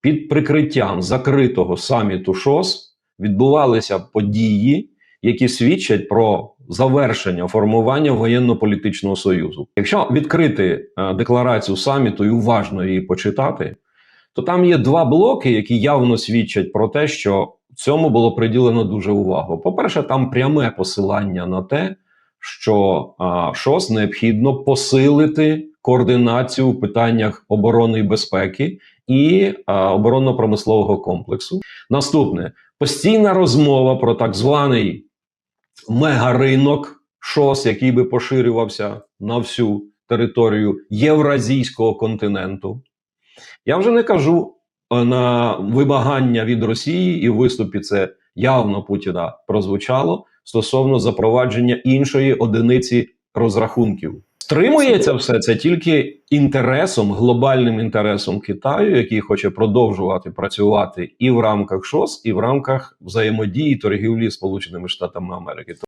під прикриттям закритого саміту ШОС відбувалися події, які свідчать про завершення формування воєнно-політичного союзу. Якщо відкрити е, декларацію саміту і уважно її почитати, то там є два блоки, які явно свідчать про те, що цьому було приділено дуже увагу. По-перше, там пряме посилання на те, що ШОС необхідно посилити координацію в питаннях оборони і безпеки і оборонно-промислового комплексу. Наступне постійна розмова про так званий мегаринок ШОС, який би поширювався на всю територію Євразійського континенту. Я вже не кажу е, на вимагання від Росії, і в виступі це явно Путіна прозвучало стосовно запровадження іншої одиниці розрахунків. Стримується все це тільки інтересом, глобальним інтересом Китаю, який хоче продовжувати працювати і в рамках ШОС, і в рамках взаємодії торгівлі з Сполученими Штатами Америки.